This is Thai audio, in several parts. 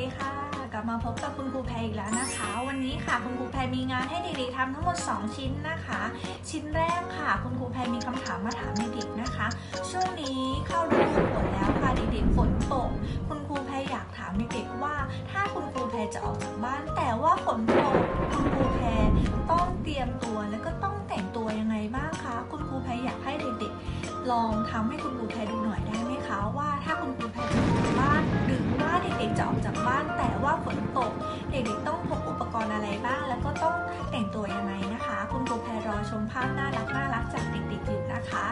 ดีค่ะ กลับมาพบกับคุณครูแพรอีกแล้วนะคะ วันนี้ค่ะคุณครูแพรมีงานให้เด็กๆทำทั้งหมด 2 ชิ้นนะคะ ชิ้นแรกค่ะ คุณครูแพรมีคำถามมาถามเด็กๆนะคะ ช่วงนี้เข้าฤดูฝนแล้วค่ะเด็กๆฝนตก คุณครูแพรอยากถามเด็กๆว่า ถ้าคุณครูแพรจะออกจากบ้าน แต่ว่าฝนตกคุณครูแพรต้องเตรียมตัวแล้วก็ต้องแต่งตัวยังไงบ้างคะคุณครูแพรอยากให้เด็กๆ ลองทำให้คุณ ต้องแต่งตัวยังไงนะคะ คุณครูแพรรอชมภาพน่ารักน่ารักจากเด็กๆอยู่นะคะ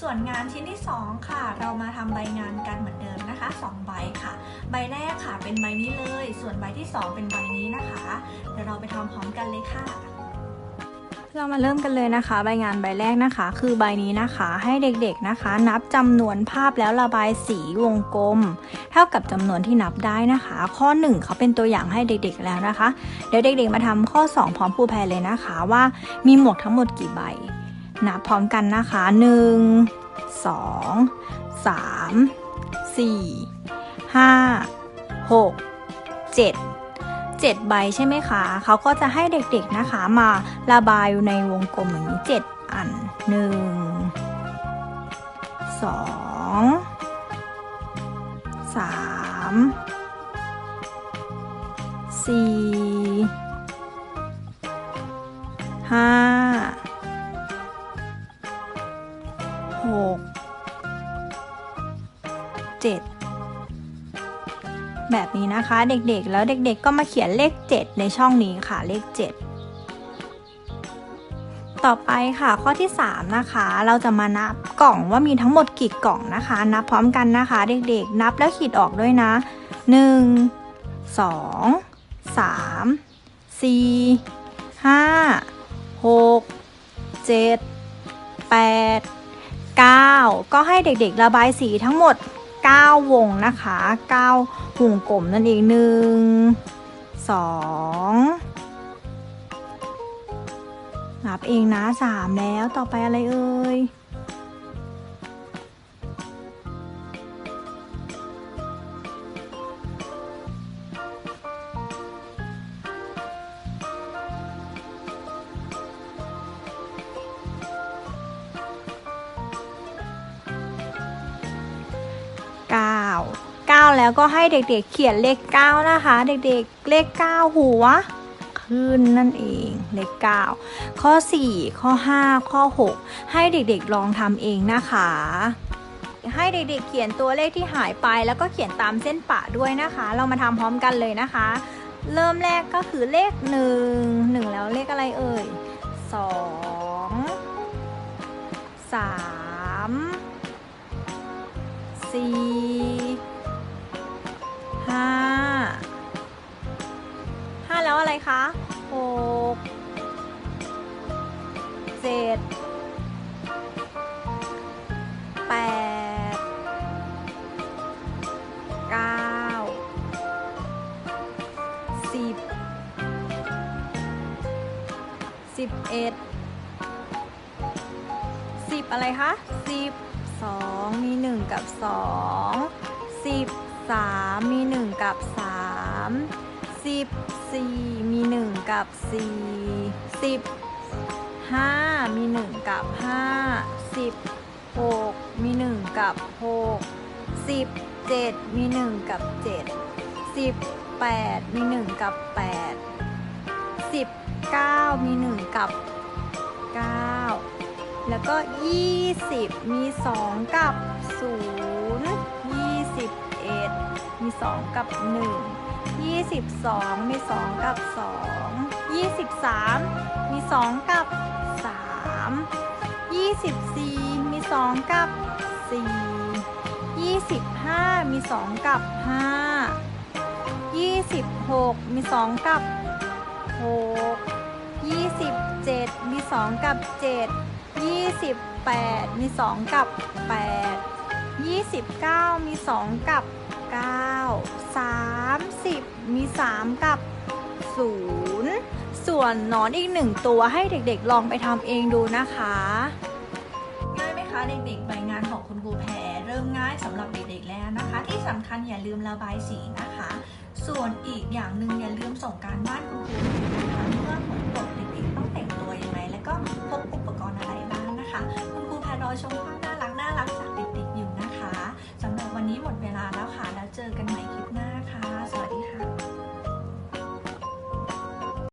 ส่วนงานชิ้นที่ 2 ค่ะ เรามาทำใบงานกันเหมือนเดิมนะคะ 2 ใบค่ะ ใบแรกค่ะเป็นใบนี้เลย ส่วนใบที่ 2 เป็นใบนี้นะคะ เดี๋ยวเราไปทำพร้อมกันเลยค่ะ เรามาเริ่มกันเลยนะคะใบงานใบแรกนะคะ คือใบนี้นะคะให้เด็กๆนะคะ นับจำนวนภาพแล้วระบายสีวงกลม เท่ากับจำนวนที่นับได้นะคะ ข้อ 1 เขาเป็นตัวอย่างให้เด็กๆแล้วนะคะเดี๋ยวเด็กๆมาทำข้อ 2 พร้อมครูแพรเลยนะคะ ว่ามีหมวกทั้งหมดกี่ใบนับพร้อมกันนะคะ 1 2 3 4 5 6 7 7 ใบใช่ไหมคะเขาก็จะให้เด็กๆนะคะมาระบายในวงกลมอย่างนี้ 7 อัน 1 2 3 4 5 6 7 แบบนี้นะคะ เด็กๆ แล้วเด็กๆ ก็มาเขียนเลข 7 ในช่องนี้ค่ะเลข 7 ต่อไปค่ะข้อที่ 3 นะคะ เราจะมานับกล่องว่ามีทั้งหมดกี่กล่องนะคะ นับพร้อมกันนะคะ เด็กๆ นับแล้วขีดออกด้วยนะ 1 2 3 4 5 6 7 8 9 ก็ให้เด็กๆระบายสีทั้งหมด 9 วงนะคะ 9 วงกลมนั่นเองหนึ่งสองนับเองนะสามแล้วต่อไปอะไรเอ่ย 9 แล้วก็ให้เด็กๆเขียนเลข 9 นะคะ เด็กๆเลข 9 หัวขึ้นนั่นเองเลข 9 ข้อ 4 ข้อ 5 ข้อ 6 ให้เด็กๆลองทำเองนะคะ ให้เด็กๆเขียนตัวเลขที่หายไป แล้วก็เขียนตามเส้นปะด้วยนะคะ เรามาทำพร้อมกันเลยนะคะ เริ่มแรกก็คือเลข 1 1 แล้วเลขอะไรเอ่ย 2 3สี่ ห้าห้าแล้วอะไรคะหกเจ็ดแปดเก้าสิบสิบเอ็ดสิบอะไรคะสิบสองมีหนึ่งกับสองสิบ สามมีหนึ่งกับสามสิบสี่มีหนึ่งกับสี่สิบห้ามีหนึ่งกับห้าสิบหกมีหนึ่งกับหกสิบเจ็ดมีหนึ่งกับเจ็ดสิบแปดมีหนึ่งกับแปดสิบเก้ามีหนึ่งกับเก้าแล้วก็ 20 มี 2 กับ 0 21 มี 2 กับ 1 22 มี 2 กับ 2 23 มี 2 กับ 3 24 มี 2 กับ 4 25 มี 2 กับ 5 26 มี 2 กับ 6 27 มี 2 กับ 7 28 มี 2 กับ 8 29 มี 2 กับ 9 30 มี 3 กับ 0 ส่วนหนอนอีกหนึ่งตัวให้เด็กๆ ลองไปทำเองดูนะคะง่ายไหมคะเด็กๆใบงานของคุณครูแพรเริ่มง่ายสำหรับเด็กๆแล้วนะคะ ที่สำคัญอย่าลืมระบายสีนะคะ ส่วนอีกอย่างหนึ่งอย่าลืมส่งการบ้านคุณครูนะคะเมื่อผลตรวจเด็กๆต้องแต่งตัวยังไง และก็พกอุปกรณ์อะไรบ้างนะคะ คุณครูแพรรอชมภาพน่ารักน่ารักจากี้หมดเวลาแล้วค่ะ แล้วเจอกันใหม่